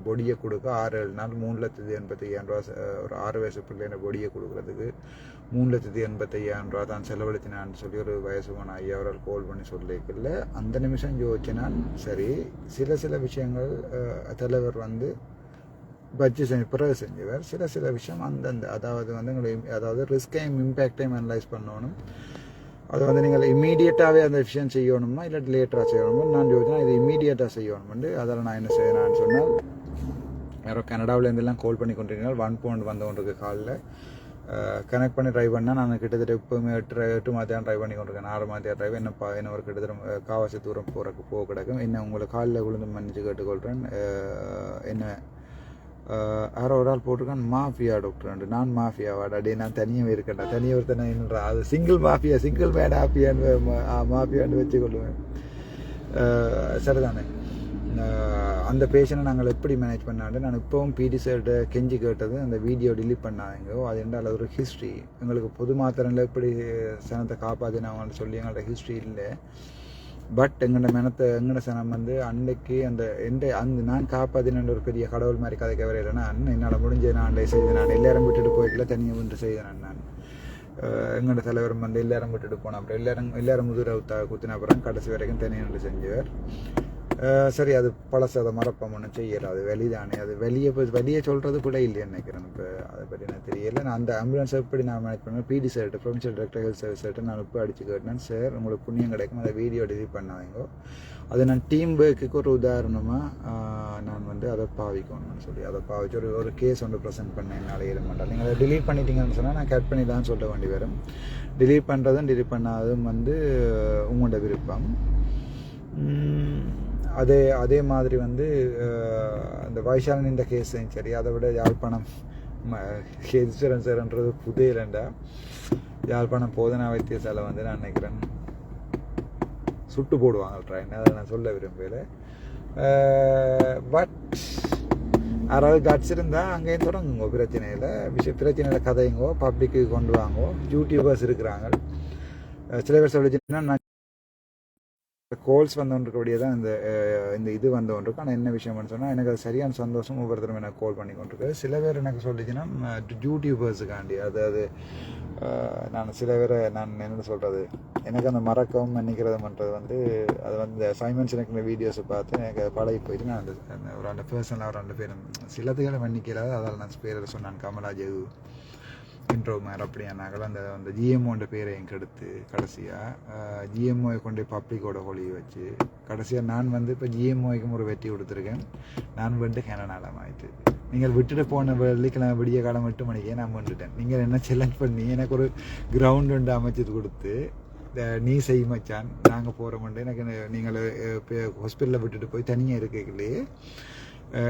பொடியை கொடுக்க ஆறு ஏழு நாள் மூணு லட்சத்தி எண்பத்தையாயிரம் ரூபா ஒரு ஆறு வயசு பிள்ளைன பொடியை கொடுக்குறதுக்கு மூணு லட்சத்தி எண்பத்தையாயிரம் ரூபா தான் செலவழித்தினான்னு சொல்லி ஒரு வயசு போன ஐயா அவரால் கால் பண்ணி சொல்லிக்கல அந்த நிமிஷம் யோசிச்சினால் சரி சில சில விஷயங்கள் தலைவர் வந்து பட்ஜி செஞ்சு பிறகு செஞ்சவர் சில சில விஷயம் அந்தந்த அதாவது வந்து உங்களை அதாவது ரிஸ்கையும் இம்பேக்டையும் அனலைஸ் பண்ணணும். அது வந்து நீங்கள் இமீடியட்டாகவே அந்த விஷயம் செய்யணுமா இல்லை லேட்டராக செய்யணுமா நான் யோசிச்சேன் இது இமீடியட்டாக செய்யணும்னு அதில் நான் என்ன செய்யணும்னு சொன்னால் யாரோ கனடாவிலேருந்துலாம் கால் பண்ணி கொண்டிருக்கீங்க ஒன் பாயிண்ட் வந்து கொண்டிருக்கு காலில். கனெக்ட் பண்ணி ட்ரைவ் பண்ணால் நான் கிட்டத்தட்ட எப்போவுமே எட்டு எட்டு மாதிரியாக ட்ரைவ் பண்ணி கொண்டிருக்கேன். ஆறு மாதிரியாக ட்ரைவ் என்ன பா என்ன ஒரு கிட்டத்தட்ட காவாசி தூரம் போகிறக்கு போக கிடக்கும். என்ன உங்களை காலில் விழுந்து மன்னிச்சு கேட்டுக்கொள்கிறேன் என்ன யாரோ ஒரு ஆள் போட்டிருக்கான். மாஃபியா டாக்டர் நான் மாஃபியாவாடா. டே நான் தனியாக இருக்கேன்டா. தனியாக ஒருத்தனை என்னடா அது சிங்கிள் மாஃபியா சிங்கிள் மேன் ஹாப்பியான்னு மாஃபியான்னு வச்சுக்கொள்ளுவேன் அஹ், சரிதானே? அந்த பேஷனை நாங்கள் எப்படி மேனேஜ் பண்ணாண்டு நான் இப்போவும் பிடி சார்கிட்ட கெஞ்சி கேட்டது அந்த வீடியோ டிலீட் பண்ணாதீங்க. அது என்றால் அது ஒரு ஹிஸ்ட்ரி எங்களுக்கு பொது மாத்திரங்களில் எப்படி சனத்தை காப்பாற்றினாங்கன்னு சொல்லி எங்கள்ட்ட ஹிஸ்ட்ரி இல்லை. பட் எங்களோட மனத்தை எங்கட சனம் வந்து அன்னைக்கு அந்த எந்த அந்த நான் காப்பாத்தின ஒரு பெரிய கடவுள் மாதிரி கதைக்க இல்லைனா அண்ணன் என்னால் முடிஞ்ச நான் அண்டை செய்தேன். நான் எல்லாரும் விட்டுட்டு போய்க்கல தனியாக ஒன்று செய்தேன் நான் எங்கட தலைவரும் வந்து எல்லாரும் விட்டுட்டு போனேன் அப்புறம் எல்லாரும் எல்லாரும் முதுர குத்தின அப்புறம் கடைசி வரைக்கும் தனியாக செஞ்சவர். சரி அது பழசு அதை மறப்போம் ஒன்றும் அது வெளிதானே அது வெளியே போய் வெளியே சொல்கிறது கூட இல்லைன்னு நினைக்கிறேன். இப்போ அதை பற்றி எனக்கு தெரியல. நான் அந்த ஆம்புலன்ஸ் எப்படி நான் மேனேஜ் பண்ணுவேன்? பிடி சார்ட்டு ப்ரொவின்ஷியல் டைரக்டர் ஹெல்த் சர்வீஸ் சார்ட்டு நான் இப்போ அடிச்சு கேட்டேன் சார் உங்களுக்கு புண்ணியம் கிடைக்கும். அதை வீடியோ டெலிட் பண்ணாதீங்கோ. அது நான் டீம் ஒர்க்குக்கு ஒரு உதாரணமாக நான் வந்து அதை பாவிக்கணும்னு சொல்லி அதை பாவிச்சு ஒரு ஒரு கேஸ் ஒன்று ப்ரெசென்ட் பண்ணேன். என்னால் ஏற மாட்டேன் நீங்கள் அதை டிலீட் பண்ணிட்டீங்கன்னு சொன்னால் நான் கட் பண்ணி தான் சொல்ல வேண்டி வரும். டிலீட் பண்ணுறதும் டிலீட் பண்ணாததும் வந்து உங்களோட விருப்பம். அதே அதே மாதிரி வந்து அந்த வைஷாலன் இந்த கேஸையும் சரி அதை விட யாழ்ப்பாணம் ஹெஸ்வரன் சார்ன்றது இல்லைண்டா யாழ்ப்பாணம் போதனா வைத்தியசாலை வந்து நான் நினைக்கிறேன் சுட்டு போடுவாங்க ட்ரெயின் அதை நான் சொல்ல விரும்பல. பட் யாராவது கட்ஸ் இருந்தால் அங்கேயும் தொடங்குங்க பிரச்சனையில். விஷய பிரச்சனையில் கதைங்கோ பப்ளிக்கு கொண்டு வாங்கோ. யூடியூபர்ஸ் இருக்கிறாங்க. சில பேர் சொல்லிச்சுன்னா நான் கோல்ஸ் வந்தோன்றிருக்கபடியே தான் இந்த இந்த இது வந்தோன்றிருக்கு. ஆனால் என்ன விஷயம்னு சொன்னால் எனக்கு அது சரியான சந்தோஷம் ஒவ்வொருத்தரும் எனக்கு கால் பண்ணி கொண்டிருக்கு. சில பேர் எனக்கு சொல்லிச்சுன்னா யூடியூபர்ஸுக்காண்டி அதாவது நான் சில பேரை நான் என்ன சொல்கிறது எனக்கு அந்த மறக்கவும் மன்னிக்கிறது பண்ணுறது வந்து அது வந்து சைமன்ஸ் எனக்கு இந்த வீடியோஸை பார்த்து எனக்கு பழகி போயிட்டு நான் அந்த ஒரு ரெண்டு பர்சனலாக ஒரு ரெண்டு பேரும் சிலத்துகளை மன்னிக்கிறாது அதால் நான் பேரை சொன்னான் கமலாஜு இன்ட்ரோ மேர் அப்படியானாக்கள் அந்த அந்த ஜிஎம்ஓன்ற எனக்கு கெடுத்து கடைசியாக ஜிஎம்ஓயை கொண்டு போய் பப்ளிக்கோட ஹொலியை வச்சு கடைசியாக நான் வந்து இப்போ ஜிஎம்ஓய்க்கும் ஒரு வெற்றி கொடுத்துருக்கேன். நான் வந்து கனடாலம் ஆயிட்டு நீங்கள் விட்டுட்டு போன வெள்ளிக்கிழமை விடிய காலம் எட்டு மணிக்கே நான் வந்துட்டேன் நீங்கள் என்ன செலக்ட் பண்ணி எனக்கு ஒரு கிரவுண்ட் ஒன்று அமைச்சது கொடுத்து நீ செய் மச்சான் நாங்கள் போகிறோம்ட்டு எனக்கு நீங்கள் ஹாஸ்பிட்டலில் விட்டுட்டு போய் தனியாக இருக்கீங்களே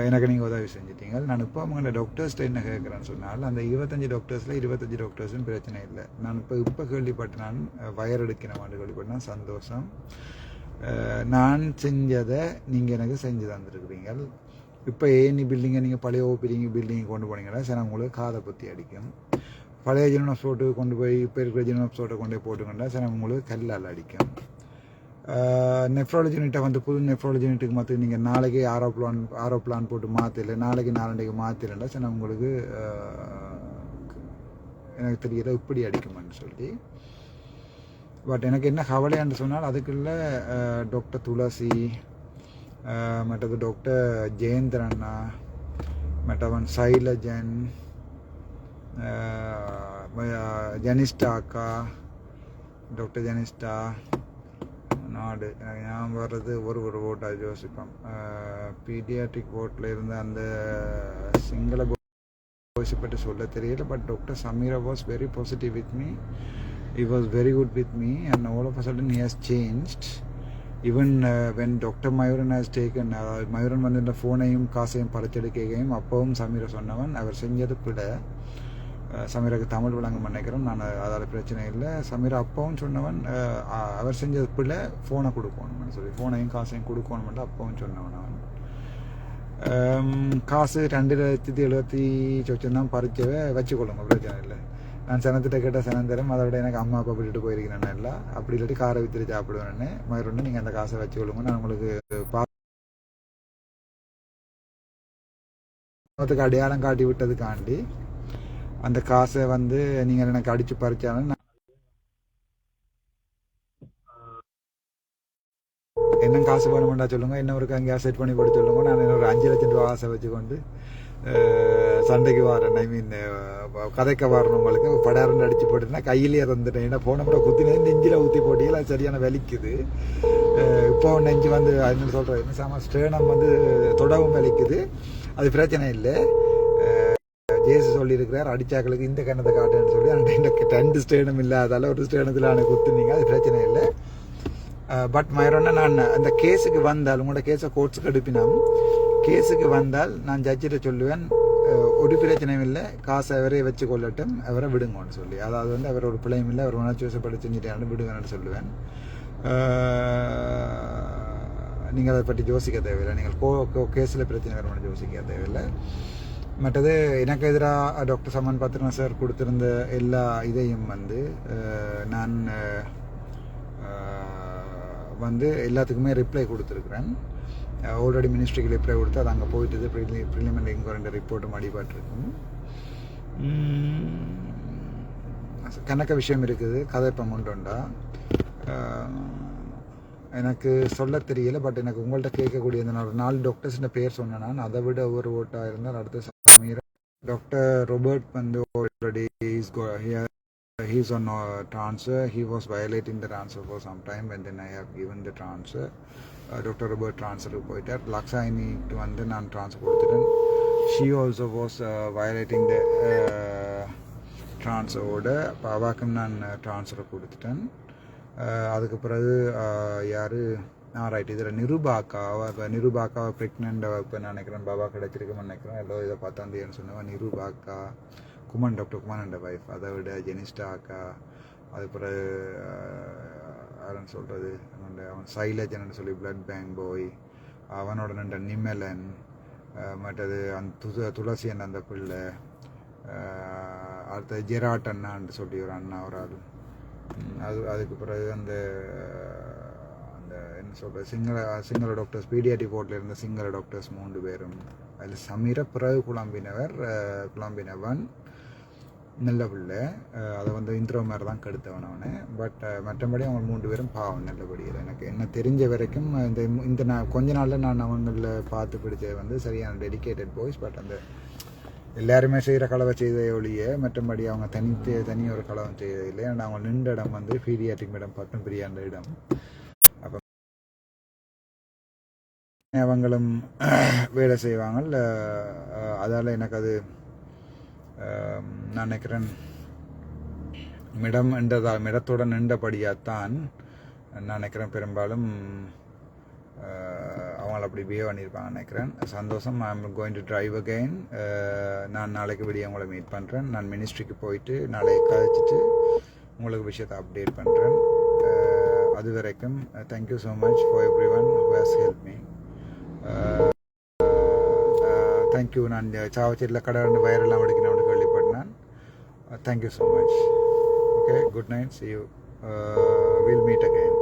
எனக்கு நீங்கள் உதவி செஞ்சிட்டீங்க. நான் இப்போ அவங்கள டாக்டர்ஸ்ட்ட என்ன கேட்குறேன்னு சொன்னால் அந்த இருபத்தஞ்சி டாக்டர்ஸில் இருபத்தஞ்சி டாக்டர்ஸும் பிரச்சனை இல்லை. நான் இப்போ இப்போ கேள்விப்பட்டு நான் வயர் எடுக்கிறவான்னு கேள்விப்பட்டேன் சந்தோஷம். நான் செஞ்சதை நீங்கள் எனக்கு செஞ்சு தந்துருக்குறீங்க. இப்போ ஏனி பில்டிங்கை நீங்கள் பழைய ஓபிரிங்க பில்டிங் கொண்டு போனீங்கன்னா சரி உங்களுக்கு காதை பற்றி அடிக்கும். பழைய ஜீனோப் சோட்டு கொண்டு போய் இப்போ இருக்கிற ஜீனோப் சோட்டை கொண்டு போய் போட்டுக்கொண்டா சரி உங்களுக்கு கல்லால் அடிக்கும். நெஃப்ராலஜி யூனிட்டை வந்து புது நெஃப்ராலஜி யூனிட்டுக்கு மாற்றி நீங்கள் நாளைக்கு ஆரோ பிளான் ஆரோ பிளான் போட்டு மாற்றல நாளைக்கு நாலண்டைக்கு மாற்றிடல சரி நான் உங்களுக்கு எனக்கு தெரியல இப்படி அடிக்குமான்னு சொல்லி. பட் எனக்கு என்ன கவலையான்னு சொன்னால் அதுக்குள்ள டாக்டர் துளசி மற்றது டாக்டர் ஜெயந்திரண்ணா அண்ணா மற்றவன் சைலஜன் அஹ், அக்கா டாக்டர் ஜனிஷ்டா நாடு. நான் வர்றது ஒரு ஒரு ஓட்டாக யோசிப்போம். பீடியாட்ரிக் ஓட்டில் இருந்த அந்த சிங்கள voice பற்றி சொல்ல தெரியல but doctor Sameera was very positive with me he was very good with me and all of a sudden he has changed. Even when doctor Mayuran has taken Mayuran வந்து இந்த ஃபோனையும் காசையும் பறிச்செடுக்கையும் அப்பவும் சமீர சொன்னவன் அவர் செஞ்சது பிட சமீராக்கு தமிழ் விளங்க நினைக்கிறோம். நான் அதால் பிரச்சனை இல்லை. சமீரா அப்பாவும் சொன்னவன் அவர் செஞ்சது பிள்ளை ஃபோனை கொடுக்கணும்னு சொல்லி ஃபோனையும் காசையும் கொடுக்கணும்னு அப்பவும் சொன்னவன் அவன். காசு ரெண்டு லட்சத்தி எழுபத்தி சொச்சம் தான் பறிச்சவை வச்சுக்கொள்ளுங்க பிரச்சனை இல்லை. நான் சனத்திட்ட கேட்ட சனம் தரும். அதை விட எனக்கு அம்மா அப்பா விட்டுட்டு போயிருக்கிறேன் இல்லை. அப்படி இல்லாட்டி காரை வித்துட்டு சாப்பிடுவேன்னு மறுபடியும் நீங்கள் அந்த காசை வச்சுக்கொள்ளுங்க. நான் உங்களுக்கு பாத்துக்கு அடையாளம் காட்டி விட்டதுக்காண்டி அந்த காசை வந்து நீங்கள் எனக்கு அடித்து பறிச்சாலும் நான் என்ன காசு வேணுமெண்டா சொல்லுங்க. என்ன ஒரு அங்கே செட் பண்ணி போட்டு சொல்லுங்க. நான் இன்னொரு ஒரு அஞ்சு லட்சம் ரூபா ஆசை வச்சுக்கொண்டு சண்டைக்கு வரேன். ஐ மீன் கதைக்க வரணும் உங்களுக்கு. படாரண்டு அடிச்சு போட்டுனா கையிலேயே இருந்துட்டேன் ஏன்னா போன முறை குத்தினது நெஞ்சில் ஊற்றி போட்டியில் அது சரியான வலிக்குது. இப்போ நெஞ்சு வந்து என்ன சொல்கிறேன் என்ன சாமா ஸ்டேனம் வந்து தொடவும் வலிக்குது. அது பிரச்சனை இல்லை. ஜேசு சொல்லியிருக்கிறார் அடிச்சாக்களுக்கு இந்த கண்ணத்தை காட்டுன்னு சொல்லி அந்த இந்த ரெண்டு ஸ்டேனம் இல்லாதால ஒரு ஸ்டேனத்தில் எனக்கு குத்துனீங்க அது பிரச்சனை இல்லை. பட் மயரோன்னா நான் அந்த கேஸுக்கு வந்தால் உங்களோட கேஸை கோர்ட்ஸுக்கு எடுப்பினோம் கேஸுக்கு வந்தால் நான் ஜட்ஜிட்ட சொல்லுவேன் ஒரு பிரச்சனையும் இல்லை காசை அவரே வச்சு கொள்ளட்டும் அவரை விடுங்கன்னு சொல்லி. அதாவது வந்து அவர் ஒரு பிள்ளையும் இல்லை அவர் உணர்ச்சி வசப்பட்டு செஞ்சுட்டான்னு விடுங்கன்னு சொல்லுவேன். நீங்கள் அதை பற்றி யோசிக்க தேவையில்லை. நீங்கள் கோ கேஸில் பிரச்சனை வருமானு யோசிக்க தேவையில்லை. மற்றது எனக்கு எதிராக டாக்டர் சமன் பத்ரனா சார் கொடுத்துருந்த எல்லா இதையும் வந்து நான் வந்து எல்லாத்துக்குமே ரிப்ளை கொடுத்துருக்குறேன். ஆல்ரெடி மினிஸ்ட்ரிக்கு ரிப்ளை கொடுத்து அது அங்கே போயிட்டு ப்ரிலி ப்ரிலிமினரி ரெண்டு ரிப்போர்ட்டும் அடிபட்டிருக்கும். கணக்க விஷயம் இருக்குது கதைப்பம் உண்டுண்டா எனக்கு சொல்ல தெரியல பட் எனக்கு உங்கள்கிட்ட கேட்கக்கூடிய இந்த நாலு டாக்டர்ஸ் பேர் சொன்னேன் நான். அதை விட ஒரு ஓட்டாக இருந்தால் அடுத்த சமீர டாக்டர் ரோபர்ட் வந்து already is he's on uh, transfer he was violating the transfer for some time and then i have given the transfer uh, dr robert transfer போயிட்டார் லக்ஷாயினிக்கு வந்து நான் ட்ரான்ஸ்ஃபர் கொடுத்துட்டேன் she also was uh, violating the uh, ட்ரான்ஸ்ஃபரோட இப்போ அவாக்கும் நான் transfer கொடுத்துட்டேன் அஹ் அதுக்கு பிறகு யார் ஆ ரைட் இதில் நிருபாக்கா அவள் இப்போ நிருபாக்காவை ப்ரெக்னெண்ட் இப்போ நினைக்கிறேன் பாபா கிடைச்சிருக்குன்னு நினைக்கிறேன். எல்லோ இதை பார்த்தாந்தேன்னு சொன்னவன் நிருபாக்கா குமன் டாக்டர் குமன் அண்ட் வைஃப் அதை விட ஜெனிஸ்டா அக்கா அது பிறகு யாருன்னு சொல்கிறது அவன் சைலஜன் சொல்லி பிளட் பேங்க் போய் அவனோட நண்ட நிமலன் மற்றது அந்த து துளசியன் அந்த பிள்ளை அடுத்தது ஜெராட் அண்ணான்னு சொல்லி ஒரு அண்ணா ஒரு ஆள். அது அதுக்கு பிறகு அந்த இந்த என்ன சொல்கிறது சிங்கள சிங்கள டாக்டர்ஸ் பீடியாட்டி போர்ட்டில் இருந்த சிங்கள டாக்டர்ஸ் மூன்று பேரும் அதில் சமீர பிறகு குழம்பினவர் அஹ், குழம்பினவன் நல்ல பிள்ளை. அதை வந்து இந்திரோ மாதிரி தான் கெடுத்தவன் அவனை. பட் மற்றபடி அவங்க மூன்று பேரும் பாவம் நல்லபடியில் எனக்கு என்ன தெரிஞ்ச வரைக்கும் இந்த இந்த நான் கொஞ்ச நாளில் நான் அவங்களில் பார்த்து பிடிச்சது வந்து சரியான டெடிகேட்டட் பாய்ஸ் பட் அந்த எல்லாருமே செய்கிற கலவை செய்த ஒழிய மற்றபடி அவங்க தனி தனி ஒரு கலவம் செய்யறதில்லை ஏன்னா அவங்க நின்ற இடம் வந்து பீடியாட்டிக் இடம் பட்டம் பிரியாண்ட இடம். அவங்களும் வேலை செய்வாங்க அதால் எனக்கு அது நான் நினைக்கிறேன் மிடம் என்றதா மிடத்தோட நின்றபடியாகத்தான் நான் நினைக்கிறேன். பெரும்பாலும் அவங்கள அப்படி பிஹேவ் பண்ணியிருப்பாங்க நினைக்கிறேன். சந்தோஷம். I am going to drive again நான் நாளைக்கு விடிய உங்களை மீட் பண்ணுறேன் நான் மினிஸ்ட்ரிக்கு போயிட்டு நாளைக்கு கழிச்சிட்டு உங்களுக்கு விஷயத்தை அப்டேட் பண்ணுறேன் அது வரைக்கும் thank you so much for everyone who has help me thank you நான் சாவச்சேரியில் கடை வயரெல்லாம் எடுக்கணும்னு கேள்விப்பட்டேன் thank you so much okay good night see you will meet again